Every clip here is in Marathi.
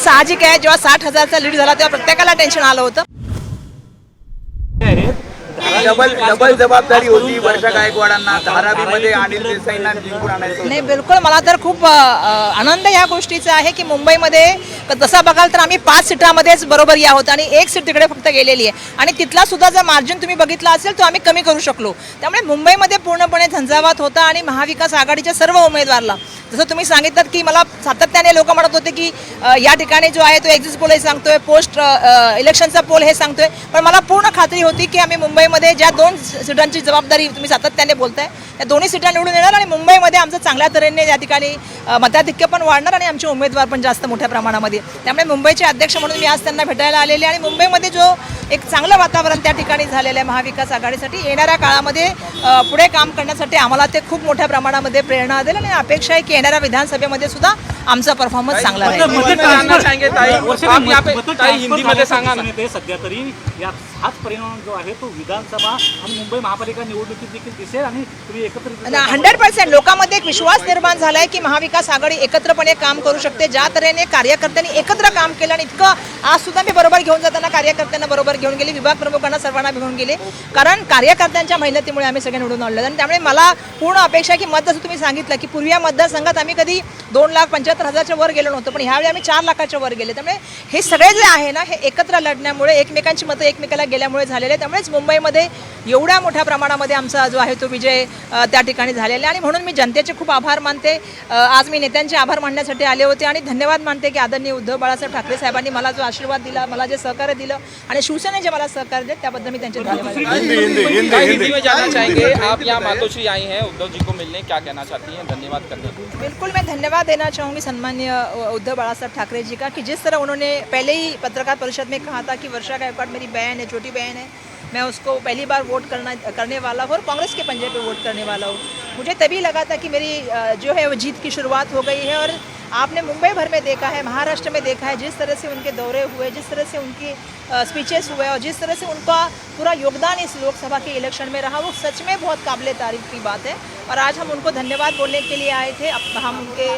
साहजिक आहे. जेव्हा साठ हजारचा लीड झाला तेव्हा प्रत्येकाला टेन्शन आलं होतं. डबल डबल जबाबदारी होती वर्षा गायकवाडांना धारावीमध्ये अनिल देसाईंना जिंकून आणायचं होतं. नाही बिलकुल. मला तर खूप अ, आनंद या गोष्टीचा आहे की मुंबईमध्ये तसं बघाल तर आम्ही पाच सीटामध्येच बरोबर या होतं आणि एक सीट तिकडे फक्त गेलेली आहे. आणि तिथला सुद्धा जर मार्जिन तुम्ही बघितला असेल तो आम्ही कमी करू शकलो. त्यामुळे मुंबईमध्ये पूर्णपणे झंझावात होता आणि महाविकास आघाडीच्या सर्व उमेदवारला जसं तुम्ही सांगितलं की मला सातत्याने लोक म्हणत होते की या ठिकाणी जो आहे तो एक्झिट पोल हे सांगतोय पोस्ट इलेक्शनचा पोल हे सांगतोय. पण मला पूर्ण खात्री होती की आम्ही मुंबईमध्ये ज्या दोन सीटांची जबाबदारी तुम्ही सातत्याने बोलताय त्या दोन्ही सीटा निवडून येणार आणि मुंबईमध्ये आमचं चांगल्या तऱ्हेने या ठिकाणी मताधिक्य पण वाढणार आणि आमचे उमेदवार पण जास्त मोठ्या प्रमाणामध्ये त्यामुळे मुंबईचे अध्यक्ष म्हणून मी आज त्यांना भेटायला आलेले आणि मुंबईमध्ये जो एक चांगलं वातावरण त्या ठिकाणी झालेलं आहे महाविकास आघाडीसाठी येणाऱ्या काळामध्ये पुढे काम करण्यासाठी आम्हाला ते खूप मोठ्या प्रमाणामध्ये प्रेरणा देईल आणि अपेक्षा आहे की येणाऱ्या विधानसभेमध्ये सुद्धा आमचा परफॉर्मन्स चांगला राहील. मतं जानना चाहेंगे ताई. वर्षा आप यहाँ पे मतं ताई transfer हिंदी मध्ये सांगा ना. सध्या तरी या हाच परिणाम जो आहे तो विधानसभा आणि मुंबई महापालिका निवडणुकीत देखील दिसेल आणि तुम्ही एकत्र हंड्रेड पर्सेंट लोकांमध्ये एक विश्वास निर्माण झालाय की महाविकास आघाडी एकत्रपणे काम करू शकते. ज्या तऱ्हेने कार्यकर्त्यांनी एकत्र काम केलं आणि इतकं आज सुद्धा मी बरोबर घेऊन जाताना कार्यकर्त्यांना बरोबर घेऊन गेले. विभाग प्रमुखांना सर्वांना घेऊन गेले. कारण कार्यकर्त्यांच्या मेहनतीमुळे आम्ही सगळे निवडून आणलं. आणि त्यामुळे मला पूर्ण अपेक्षा की मत जसं तुम्ही सांगितलं की पूर्वी या मतदारसंघात आम्ही कधी दोन लाख पंच्याहत्तर हजारच्या वर गेलो नव्हतो पण ह्यावेळी आम्ही चार लाखाच्या वर गेले. त्यामुळे हे सगळे जे आहे ना हे एकत्र लढण्यामुळे एकमेकांची मतं एकमेकाला गेल्यामुळे झालेले आहे. त्यामुळेच मुंबईमध्ये एवढ्या मोठ्या प्रमाणामध्ये आमचा जो आहे तो विजय त्या ठिकाणी झालेला आहे. आणि म्हणून मी जनतेचे खूप आभार मानते. आज मी नेत्यांचे आभार मानण्यासाठी आले होते आणि धन्यवाद मानते की आदरणीय उद्धव बाळासाहेब ठाकरे साहेबांनी मला जो आशीर्वाद दिला मला जे सहकार्य दिलं आणि शिवसेने जे मला सहकार्य दिलं त्याबद्दल मी त्यांचे धन्यवाद आप यहाँ मातोश्री आई हैं। उद्धव जी को मिलने क्या कहना चाहती हैं? धन्यवाद करने। बिल्कुल मैं धन्यवाद देना चाहूँगी। सम्मान्य उद्धव बाला साहब ठाकरे जी का, कि जिस तरह उन्होंने पहले ही पत्रकार परिषद में कहा था कि वर्षा गायकवाड़ मेरी बहन है, छोटी बहन है, मैं उसको पहली बार वोट करना, करने वाला हूँ और कांग्रेस के पंजे पे वोट करने वाला हूँ। मुझे तभी लगा था कि मेरी जो है वो जीत की शुरुआत हो गई है और आपने मुंबई भर में देखा है, महाराष्ट्र में देखा है, जिस तरह से उनके दौरे हुए, जिस तरह से उनकी स्पीचेस हुए और जिस तरह से उनका पूरा योगदान इस लोकसभा के इलेक्शन में रहा, वो सच में बहुत काबिल तारीफ़ की बात है। और आज हम उनको धन्यवाद बोलने के लिए आए थे। अब हम उनके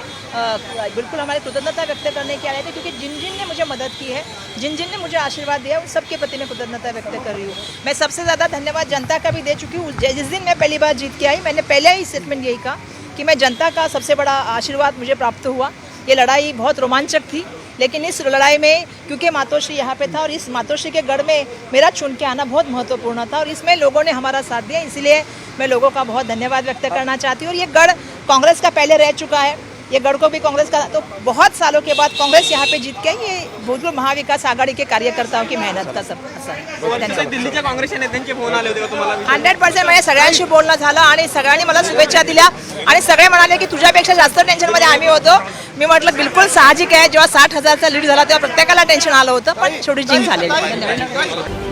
बिल्कुल हमारी कृतज्ञता व्यक्त करने के आए थे, क्योंकि जिन जिन ने मुझे मदद की है जिन जिन ने मुझे आशीर्वाद दिया उन सबके प्रति मैं कृतज्ञता व्यक्त कर रही हूँ। मैं सबसे ज़्यादा धन्यवाद जनता का भी दे चुकी हूँ। जिस दिन मैं पहली बार जीत के आई, मैंने पहले ही स्टेटमेंट यही कहा कि मैं जनता का सबसे बड़ा आशीर्वाद मुझे प्राप्त हुआ। ये लड़ाई बहुत रोमांचक थी, लेकिन इस लड़ाई में, क्योंकि मातोश्री यहाँ पे था और इस मातोश्री के गढ़ में मेरा चुन के आना बहुत महत्वपूर्ण था और इसमें लोगों ने हमारा साथ दिया, इसलिए मैं लोगों का बहुत धन्यवाद व्यक्त करना चाहती हूँ। और ये गढ़ कांग्रेस का पहले रह चुका है। ये गढ़ को भी कांग्रेस का तो बहुत सालों के बाद कांग्रेस यहाँ पे जीत के ये भूतपूर्व महाविकास आघाड़ी के कार्यकर्ताओं की मेहनत का सब असर है वर्षा धन्यवाद दिल्लीच्या काँग्रेसच्या नेत्यांचे फोन आले होते का तुम्हाला? हंड्रेड पर्सेंट म्हणजे सगळ्यांशी बोलणं झालं आणि सगळ्यांनी मला शुभेच्छा दिल्या आणि सगळे म्हणाले की तुझ्यापेक्षा जास्त टेन्शनमध्ये आम्ही होतो. मी म्हटलं बिलकुल साहजिक आहे. जेव्हा साठ हजारचा लीड झाला तेव्हा प्रत्येकाला टेन्शन आलं होतं पण शेवटी जिंक झालेली